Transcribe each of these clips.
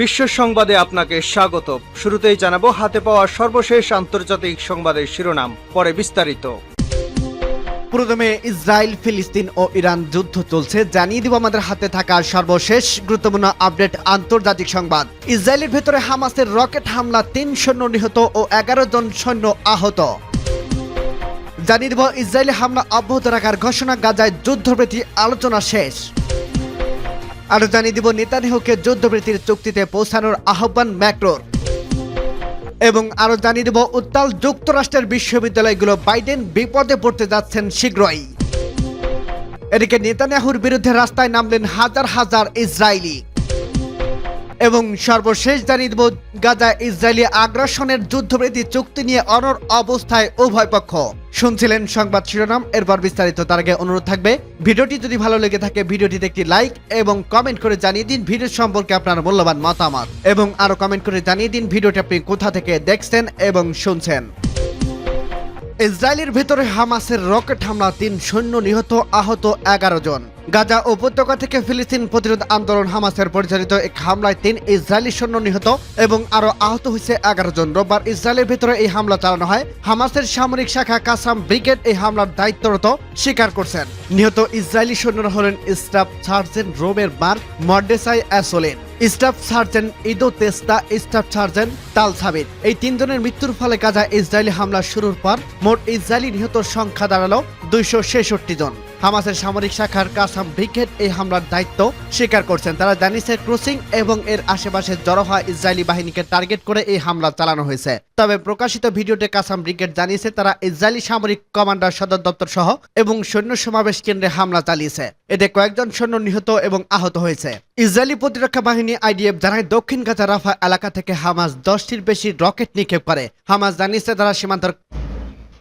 বিশ্ব সংবাদে আপনাকে স্বাগত শুরুতেই জানাব, হাতে পাওয়া সর্বশেষ আন্তর্জাতিক সংবাদের শিরোনাম, পরে বিস্তারিত। প্রথমে ইসরায়েল, ফিলিস্তিন ও ইরান যুদ্ধ চলছে। জানিয়ে দিব আমাদের হাতে থাকা সর্বশেষ গুরুত্বপূর্ণ আপডেট আন্তর্জাতিক সংবাদ। ইসরায়েলের ভেতরে হামাসের রকেট হামলা তিন সৈন্য নিহত ও এগারো জন সৈন্য আহত। জানিয়ে দিব, ইসরায়েলি হামলা অব্যাহত রাখার ঘোষণা, গাজায় যুদ্ধবৃত্তি আলোচনা শেষ। আরও জানিয়ে দিব নেতানিহকে যুদ্ধবৃত্তির চুক্তিতে পৌঁছানোর আহ্বান ম্যাক্রোর। এবং আরও জানিয়ে দেব, উত্তাল যুক্তরাষ্ট্রের বিশ্ববিদ্যালয়গুলো বাইডেন বিপদে পড়তে যাচ্ছেন শীঘ্রই। এদিকে নেতানিয়াহুর বিরুদ্ধে রাস্তায় নামলেন হাজার হাজার ইসরায়েলি। এবং সর্বশেষ জানিয়ে দেব, গাজা ইসরায়েলি আগ্রাসনের যুদ্ধবৃত্তি চুক্তি নিয়ে অনর অবস্থায় উভয় পক্ষ। শুনছিলেন সংবাদ শিরোনাম, এরপর বিস্তারিত তার আগে অনুরোধ থাকবে। ভিডিওটি যদি ভালো লেগে থাকে, ভিডিওটিতে একটি লাইক এবং কমেন্ট করে জানিয়ে দিন ভিডিও সম্পর্কে আপনার মূল্যবান মতামত। এবং আরও কমেন্ট করে জানিয়ে দিন ভিডিওটি আপনি কোথা থেকে দেখছেন এবং শুনছেন। ইসরায়েলের ভেতরে হামাসের রকেট হামলা তিন সৈন্য নিহত, আহত এগারো জন। গাজা উপত্যকা থেকে ফিলিস্তিন প্রতিরোধ আন্দোলন হামাসের পরিচালিত এক হামলায় তিন ইসরায়েলি সৈন্য নিহত এবং আরও আহত হয়েছে এগারো জন। রোববার ইসরায়েলের ভেতরে এই হামলা চালানো হয়। হামাসের সামরিক শাখা কাসাম ব্রিগেড এই হামলার দায়িত্বরত স্বীকার করছেন। নিহত ইসরায়েলি সৈন্যরা হলেন staff sergeant Romer Bar Mordechai Asolen, staff sergeant Ido Testa, staff sergeant Tal Sabir এই তিনজনের মৃত্যুর ফলে গাজা ইসরায়েলি হামলা শুরুর পর মোট ইসরায়েলি নিহত সংখ্যা দাঁড়াল দুইশো ছেষট্টি জন। হামাসের সামরিক শাখার কাসাম ব্রিগেড এই হামলার দায়িত্ব স্বীকার করছেন। তারা জানিয়েছে ক্রসিং এবং এর আশেপাশে জড়ো হওয়া ইসরায়েলি বাহিনীকে টার্গেট করে এই হামলা চালানো হয়েছে। তবে প্রকাশিত ভিডিওতে কাসাম ব্রিগেড জানিয়েছে, তারা ইসরায়েলি সামরিক কমান্ডার, সদর দপ্তর সহ এবং সৈন্য সমাবেশ কেন্দ্রে হামলা চালিয়েছে। এতে কয়েকজন সৈন্য নিহত এবং আহত হয়েছে। ইসরায়েলি প্রতিরক্ষা বাহিনী আইডিএফ জানায়, দক্ষিণ গাজা রাফা এলাকা থেকে হামাস দশটির বেশি রকেট নিক্ষেপ করে। হামাস জানিয়েছে, তারা সীমান্তর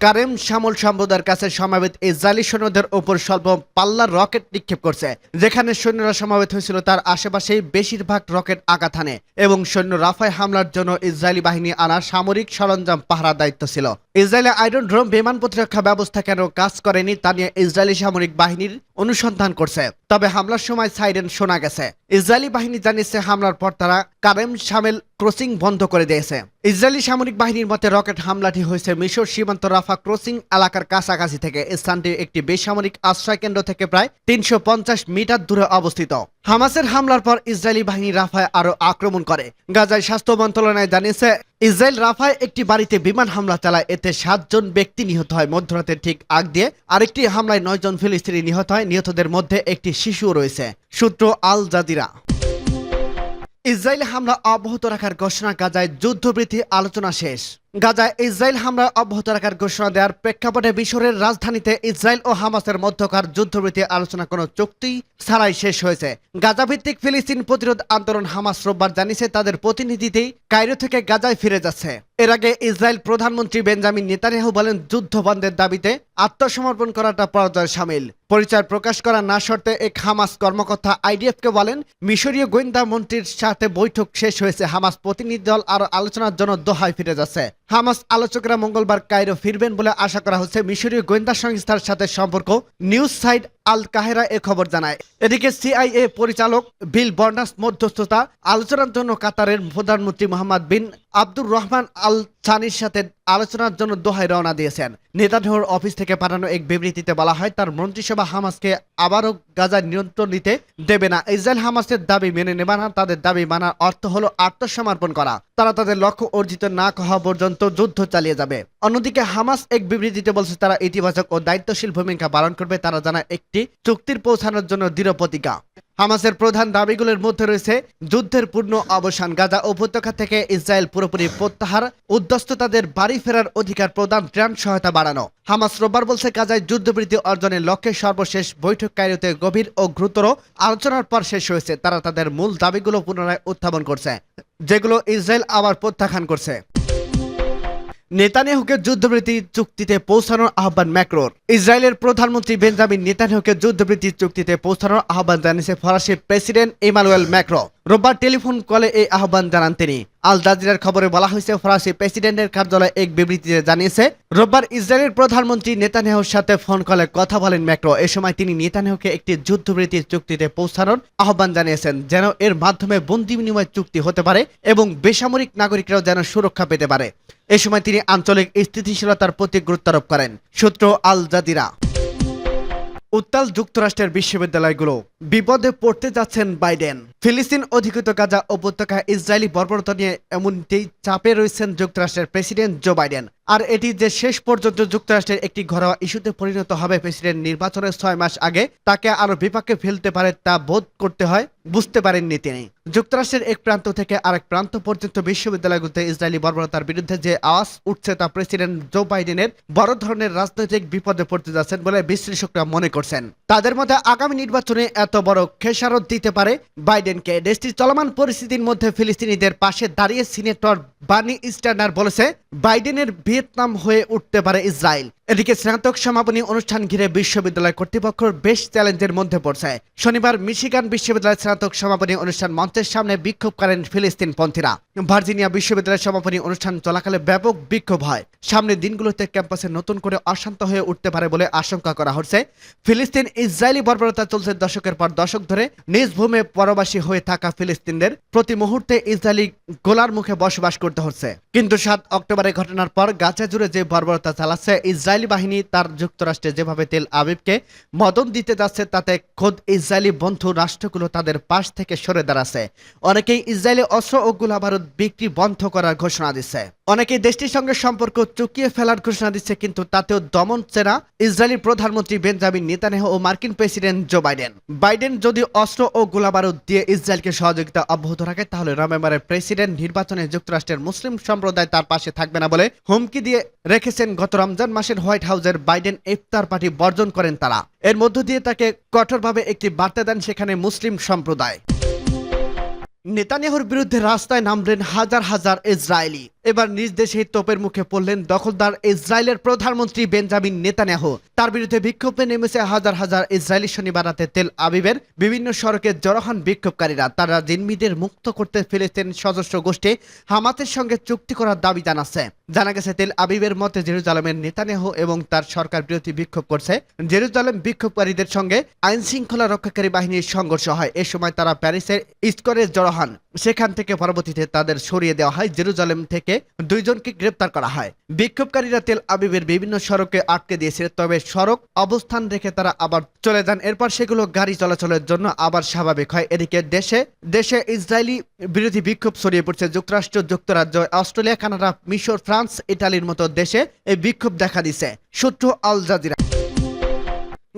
কারেম শ্যামল সম্প্রদায়ের কাছে সমাবেত ইসরায়েলি সৈন্যদের ওপর স্বল্প পাল্লার রকেট নিক্ষেপ করছে। যেখানে সৈন্যরা সমাবেত হয়েছিল, তার আশেপাশেই বেশিরভাগ রকেট আঘাত হানে এবং সৈন্য রাফায় হামলার জন্য ইসরায়েলি বাহিনী আনা সামরিক সরঞ্জাম পাহারা দায়িত্ব ছিল। ইসরায়েলে আয়রন ড্রোম বিমান প্রতিরক্ষা ব্যবস্থা কেন কাজ করেনি তা নিয়ে ইসরায়েলি সামরিক বাহিনীর অনুসন্ধান করছে। তবে হামলার সময় সাইরেন শোনা গেছে। ইসরায়েলি বাহিনী জানিয়েছে, হামলার পর তারা কারেম সামেল ক্রসিং বন্ধ করে দিয়েছে। ইসরায়েলি সামরিক বাহিনীর মতে, রকেট হামলাটি হয়েছে মিশর সীমান্ত রাফা ক্রসিং এলাকার কাছাকাছি থেকে। স্থানটি একটি বেসামরিক আশ্রয় কেন্দ্র থেকে প্রায় তিনশো পঞ্চাশ মিটার দূরে অবস্থিত। হামাসের হামলার পর ইসরায়েলি বাহিনী রাফায় আরও আক্রমণ করে। গাজায় স্বাস্থ্য মন্ত্রণালয় জানিয়েছে, ইসরায়েল রাফায় একটি বাড়িতে বিমান হামলা চালায়। এতে সাতজন ব্যক্তি নিহত হয়। মধ্যরাতের ঠিক আগ দিয়ে আরেকটি হামলায় নয়জন ফিলিস্তিনি নিহত হয়। নিহতদের মধ্যে একটি শিশুও রয়েছে। সূত্র আল জাদিরা ইসরায়েল হামলা অব্যাহত রাখার ঘোষণা, গাজায় যুদ্ধবৃদ্ধি, আলোচনা শেষ। গাজায় ইসরায়েল হামলা অব্যাহত রাখার ঘোষণা দেওয়ার প্রেক্ষাপটে মিশরের রাজধানীতে ইসরায়েল ও হামাসের মধ্যকার যুদ্ধবৃত্তি আলোচনা কোনো চুক্তি ছাড়াই শেষ হয়েছে। গাজা ভিত্তিক ফিলিস্তিন প্রতিরোধ আন্দোলন হামাস রোববার জানিয়েছে, তাদের প্রতিনিধিটি কায়রো থেকে গাজায় ফিরে যাচ্ছে। এর আগে ইসরায়েল প্রধানমন্ত্রী বেঞ্জামিন নেতানিয়াহু বলেন যুদ্ধ বন্ধের দাবিতে আত্মসমর্পণ করাটা পরাজয় সামিল। পরিচয় প্রকাশ করা না শর্তে এক হামাস কর্মকর্তা আইডিএফকে বলেন, মিশরীয় গোয়েন্দা মন্ত্রীর সাথে বৈঠক শেষ হয়েছে। হামাস প্রতিনিধি দল আরও আলোচনার জন্য দোহায় ফিরে যাচ্ছে। হামাস আলোচকরা মঙ্গলবার কায়রো ফিরবেন বলে আশা করা হচ্ছে মিশরীয় গোয়েন্দা সংস্থার সাথে সম্পর্ক। নিউজ সাইট আল কাহেরা এ খবর জানায়। এদিকে সিআইএ পরিচালক বিল বর্নাস মধ্যস্থতা আলোচনার জন্য কাতারের প্রধানমন্ত্রী মোহাম্মদ বিন আব্দুর রহমান আল সানির সাথে আলোচনার জন্য দোহায় রওনা দিয়েছেন। নেতানিয়াহুর অফিস থেকে পাঠানো এক বিবৃতিতে বলা হয়, তার মন্ত্রিসভা হামাসকে আবারও গাজার নিয়ন্ত্রণ নিতে দেবে না। ইসরায়েল হামাসের দাবি মেনে নেবে না, তাদের দাবি মানার অর্থ হলো আত্মসমর্পণ করা। তারা তাদের লক্ষ্য অর্জিত না হওয়া পর্যন্ত যুদ্ধ চালিয়ে যাবে। অন্যদিকে হামাস এক বিবৃতিতে বলছে, তারা ইতিবাচক ও দায়িত্বশীল ভূমিকা পালন করবে, তারা জানায়, একটি চুক্তির পৌঁছানোর জন্য দৃঢ় প্রতিজ্ঞা। হামাসের প্রধান দাবিগুলোর মধ্যে রয়েছে যুদ্ধের পূর্ণ অবসান, গাজা উপত্যকা থেকে ইসরায়েল পুরোপুরি প্রত্যাহার উদ্যস্ত তাদের বাড়ি ফেরার অধিকার প্রদান, ত্রাণ সহায়তা বাড়ানো। হামাস রোববার বলছে, গাজায় যুদ্ধবৃদ্ধি অর্জনের লক্ষ্যে সর্বশেষ বৈঠক কায়রোতে গভীর ও গুরুতর আলোচনার পর শেষ হয়েছে। তারা তাদের মূল দাবিগুলো পুনরায় উত্থাপন করছে, যেগুলো ইসরায়েল আবার প্রত্যাখ্যান করছে। নেতানিয়াহুকে যুদ্ধবৃত্তি চুক্তিতে পৌঁছানোর আহ্বান ম্যাক্রোর। ইসরায়েলের প্রধানমন্ত্রী বেঞ্জামিন নেতানিয়াহুকে যুদ্ধবৃত্তি চুক্তিতে পৌঁছানোর আহ্বান জানিয়েছে ফরাসি প্রেসিডেন্ট ইমানুয়েল ম্যাক্রো। রোববার টেলিফোন কলে এই আহ্বান জানান তিনি। আল জাজিরার খবরে বলা হয়েছে, ফরাসি প্রেসিডেন্টের কার্যালয় এক বিবৃতিতে জানিয়েছে, রোববার ইসরায়েলের প্রধানমন্ত্রী নেতানিয়াহুর সাথে ফোন কলে কথা বলেন ম্যাক্রো। এ সময় তিনি নেতানিয়াহুকে একটি যুদ্ধবৃত্তির চুক্তিতে পৌঁছানোর আহ্বান জানিয়েছেন, যেন এর মাধ্যমে বন্দি বিনিময় চুক্তি হতে পারে এবং বেসামরিক নাগরিকরাও যেন সুরক্ষা পেতে পারে। এ সময় তিনি আঞ্চলিক স্থিতিশীলতার প্রতি গুরুত্বারোপ করেন। সূত্র আল জাজিরা। উত্তাল যুক্তরাষ্ট্রের বিশ্ববিদ্যালয়গুলো। বিপদে পড়তে যাচ্ছেন বাইডেন। ফিলিস্তিন অধিকৃত গাজা উপত্যকা ইসরায়েলি বর্বরতা নিয়ে এমনটি চাপে রয়েছেন যুক্তরাষ্ট্রের প্রেসিডেন্ট জো বাইডেন। আর এটি যে শেষ পর্যন্ত যুক্তরাষ্ট্রের একটি ঘরোয়া ইস্যুতে পরিণত হবে প্রেসিডেন্ট নির্বাচনের ছয় মাস আগে, তাকে আরও বিপাকে ফেলতে পারে তা বোধ করতে হয়, বুঝতে পারেননি তিনি। যুক্তরাষ্ট্রের এক প্রান্ত থেকে আরেক প্রান্ত পর্যন্ত বিশ্ববিদ্যালয়গুলোতে ইসরায়েলি বর্বরতার বিরুদ্ধে যে আওয়াজ উঠছে তা প্রেসিডেন্ট জো বাইডেনের বড় ধরনের রাজনৈতিক বিপদে পড়তে যাচ্ছেন বলে বিশ্লেষকরা মনে করছেন। তাদের মধ্যে আগামী নির্বাচনে এত বড় খেসারত দিতে পারে? বাইডেনকে দেশটির চলমান পরিস্থিতির মধ্যে ফিলিস্তিনিদের পাশে দাঁড়িয়ে সিনেটর বানি স্ট্যান্ডার বলেছে বাইডেনের ভিয়েতনাম হয়ে উঠতে পারে ইসরায়েল। এদিকে স্নাতক সমাপনী অনুষ্ঠান ঘিরে বিশ্ববিদ্যালয় কর্তৃপক্ষ বেশ চ্যালেঞ্জের মধ্যে পড়ছে। শনিবার মিশিগান বিশ্ববিদ্যালয়ের স্নাতক সমাপনী অনুষ্ঠান মঞ্চের সামনে বিক্ষোভ করেন ফিলিস্তিন পন্থীরা ভার্জিনিয়া বিশ্ববিদ্যালয়ের সমাপনী অনুষ্ঠান চলাকালে ব্যাপক বিক্ষোভ হয়। সামনের দিনগুলোতে ক্যাম্পাসে নতুন করে অশান্ত হয়ে উঠতে পারে বলে আশঙ্কা করা হচ্ছে। ফিলিস্তিন ইসরায়েলি বর্বরতা চলছে দশকের পর দশক ধরে। নিজ ভূমে পরবাসী হয়ে থাকা ফিলিস্তিনদের প্রতি মুহূর্তে ইসরায়েলি গোলার মুখে বসবাস করতে হচ্ছে। কিন্তু সাত অক্টোবরের ঘটনার পর গাজা জুড়ে যে বর্বরতা চালাচ্ছে, ইসরায়েলি বাহিনী তার যুক্তরাষ্ট্রে যেভাবে তেল আবিবকে মদন দিতে যাচ্ছে, তাতে খোদ ইসরায়েলি বন্ধু রাষ্ট্রগুলো তাদের পাশ থেকে সরে দাঁড়াচ্ছে। অনেকেই ইসরায়েলি অস্ত্র ও গোলাবারুদ বিক্রি বন্ধ করার ঘোষণা দিচ্ছে। অনেকেই দেশটির সঙ্গে সম্পর্ক চুকিয়ে ফেলার ঘোষণা দিচ্ছে, কিন্তু তাতেও দমন সেনা ইসরায়েলি প্রধানমন্ত্রী বেঞ্জামিন নেতানেহ ও মার্কিন প্রেসিডেন্ট জো বাইডেন। বাইডেন যদি অস্ত্র ও গোলাবারুদ দিয়ে ইসরায়েলকে সহযোগিতা অব্যাহত রাখে, তাহলে নভেম্বরের প্রেসিডেন্ট নির্বাচনে যুক্তরাষ্ট্রের মুসলিম সম্প্রদায় তার পাশে থাকবে না বলে হুমকি দিয়ে রেখেছেন গত রমজান মাসের হোয়াইট হাউসের বাইডেন ইফতার পার্টি বর্জন করেন তারা। এর মধ্য দিয়ে তাকে কঠোরভাবে একটি বার্তা দেন সেখানে মুসলিম সম্প্রদায়। নেতানিয়াহুর বিরুদ্ধে রাস্তায় নামলেন হাজার হাজার ইসরায়েলি। এবার নিজ দেশে তোপের মুখে পড়লেন দখলদার ইসরায়েলের প্রধানমন্ত্রী বেঞ্জামিন নেতানিয়াহু। তার বিরুদ্ধে বিক্ষোভে নেমেছে হাজার হাজার ইসরায়েলি শনিবার রাতে তেল আবিবের বিভিন্ন সড়কে জড়ো বিক্ষোভকারীরা। তারা জিনমিদের মুক্ত করতে ফিলিস্তিন সদস্য গোষ্ঠী হামাতের সঙ্গে চুক্তি করার দাবি জানাচ্ছে। জানা গেছে, তেল আবিবের মতে জেরুজালেমের নেতানিয়াহু এবং তার সরকার বিরোধী বিক্ষোভ করছে। জেরুজালেম বিক্ষোভকারীদের সঙ্গে আইন শৃঙ্খলা রক্ষাকারী বাহিনীর সংঘর্ষ হয়। এ সময় তারা প্যারিসের স্কোরে জড়ো সেখান থেকে পরবর্তীতে তাদের সরিয়ে দেওয়া হয়। জেরুজালেম থেকে দুইজনকে গ্রেপ্তার করা হয়। বিক্ষোভকারীরা তেল আবিবের বিভিন্ন সড়কে আটকে দিয়েছে, তবে সড়ক অবস্থান রেখে তারা আবার চলে যান। এরপর সেগুলো গাড়ি চলাচলের জন্য আবার স্বাভাবিক হয়। এদিকে দেশে দেশে ইসরায়েলি বিরোধী বিক্ষোভ ছড়িয়ে পড়ছে। যুক্তরাষ্ট্র, যুক্তরাজ্য, অস্ট্রেলিয়া, কানাডা, মিশর, ফ্রান্স, ইটালির মতো দেশে এই বিক্ষোভ দেখা দিছে সূত্র আল জাজিরা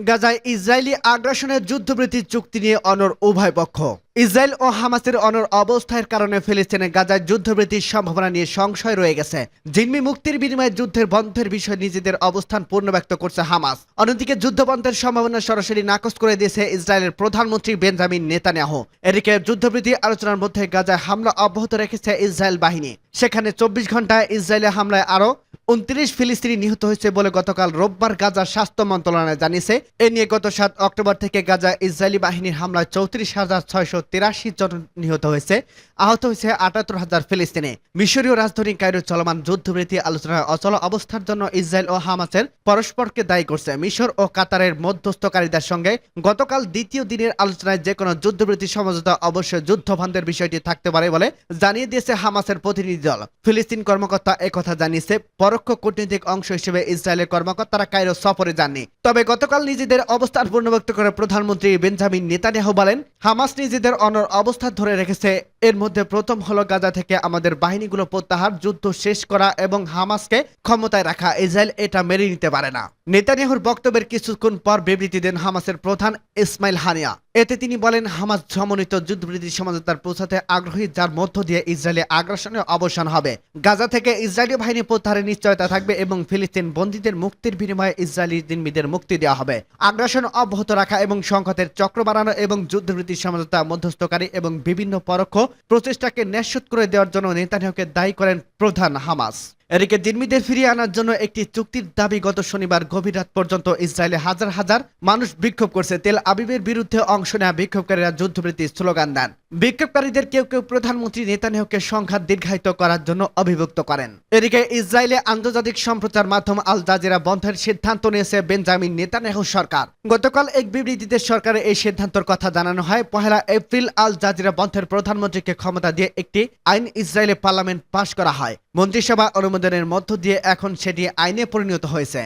গাজায় ইসরায়েলি আগ্রাসনের যুদ্ধবৃত্তির চুক্তি নিয়ে অনর উভয় পক্ষ। ইসরায়েল ও হামাসের অনর অবস্থার কারণে ফিলিস্তিনে গাজায় যুদ্ধবৃত্তির সম্ভাবনা নিয়ে সংশয় রয়ে গেছে। জিম্মি মুক্তির বিনিময়ে যুদ্ধের বন্ধের বিষয়ে নিজেদের অবস্থান পূর্ণ ব্যক্ত করছে হামাস। অন্যদিকে যুদ্ধ বন্ধের সম্ভাবনা সরাসরি নাকচ করে দিয়েছে ইসরায়েলের প্রধানমন্ত্রী বেঞ্জামিন নেতানিয়াহু। এদিকে যুদ্ধবৃত্তি আলোচনার মধ্যে গাজায় হামলা অব্যাহত রেখেছে ইসরায়েল বাহিনী। সেখানে চব্বিশ ঘন্টায় ইসরায়েলের হামলায় আরও উনত্রিশ ফিলিস্তিনি নিহত হয়েছে বলে গতকাল রোববার গাজার স্বাস্থ্য মন্ত্রণালয় জানিয়েছে। এ নিয়ে গত সাত অক্টোবর থেকে গাজা ইসরায়েলি বাহিনীর হামলায় চৌত্রিশ হাজার ছয়শো তিরাশি জন নিহত হয়েছে। আহত হয়েছে আটাত্তর হাজার ফিলিস্তিনি। মিশরীয় রাজধানী কায়রো চলমান যুদ্ধবৃত্তি আলোচনায় অচল অবস্থার জন্য ইসরায়েল ও হামাসের পরস্পরকে দায়ী করছে। মিশর ও কাতারের মধ্যস্থকারীদের সঙ্গে গতকাল দ্বিতীয় দিনের আলোচনায় যে কোনো যুদ্ধবৃত্তি সমঝোতা অবশ্যই যুদ্ধবন্ধের বিষয়টি থাকতে পারে বলে জানিয়ে দিয়েছে হামাসের প্রতিনিধি দল। ফিলিস্তিন কর্মকর্তা একথা জানিয়েছে পরোক্ষ কূটনৈতিক অংশ হিসেবে ইসরায়েলের কর্মকর্তারা কায়রো সফরে যাননি। তবে গতকাল নিজেদের অবস্থান পূর্ণব্যক্ত করে প্রধানমন্ত্রী বেঞ্জামিন নেতানিয়াহু বলেন, হামাস নিজেদের অনর অবস্থান ধরে রেখেছে। এর মধ্যে প্রথম হলো গাজা থেকে আমাদের বাহিনীগুলো প্রত্যাহার, যুদ্ধ শেষ করা এবং হামাসকে ক্ষমতায় রাখা। ইসরায়েল এটা মেনে নিতে পারে না। নেতানিয়াহুর বক্তব্যের কিছুক্ষণ পর বিবৃতি দেন হামাসের প্রধান ইসমাইল হানিয়া। এতে তিনি বলেন, হামাস সমন্বিত যুদ্ধবৃত্তি সমঝোতার পৌঁছাতে আগ্রহী, যার মধ্য দিয়ে ইসরায়েলি আগ্রাসনের অবসান হবে। গাজা থেকে ইসরায়েলি বাহিনী প্রত্যাহারের নিশ্চয়তা থাকবে এবং ফিলিস্তিন বন্দীদের মুক্তির বিনিময়ে ইসরায়েলি জিম্মিদের মুক্তি দেওয়া হবে। আগ্রাসন অব্যাহত রাখা এবং সংঘাতের চক্র বাড়ানো এবং যুদ্ধবৃত্তি সমঝোতা মধ্যস্থকারী এবং বিভিন্ন পরোক্ষ প্রচেষ্টাকে নিশ্চিত করে দেওয়ার জন্য নেতানিয়াহুকে দায়ী করেন প্রধান হামাস। এদিকে দিনমিদের ফিরিয়ে আনার জন্য একটি চুক্তির দাবি গত শনিবার গভীর রাত পর্যন্ত ইসরায়েলে হাজার হাজার মানুষ বিক্ষোভ করছে। তেল আবিবের বিরুদ্ধে অংশ নেওয়া বিক্ষোভকারীরা যুদ্ধবৃত্তি স্লোগান দেন। বিক্ষোভকারীদের কেউ কেউ প্রধানমন্ত্রী নেতানিয়াহুকে সংঘাত দীর্ঘায়িত করার জন্য অভিযুক্ত করেন। এদিকে ইসরায়েলে আন্তর্জাতিক সম্প্রচার মাধ্যম আল জাজিরা বন্ধের সিদ্ধান্ত নিয়েছে বেঞ্জামিন নেতানিয়াহু সরকার। গতকাল এক বিবৃতিতে সরকারের এই সিদ্ধান্তের কথা জানানো হয়, পহেলা এপ্রিল আল জাজিরা বন্ধের প্রধানমন্ত্রীকে ক্ষমতা দিয়ে একটি আইন ইসরায়েলে পার্লামেন্ট পাশ করা হয়। মন্ত্রিসভা অনুমোদনের মধ্য দিয়ে এখন সেটি আইনে পরিণত হয়েছে।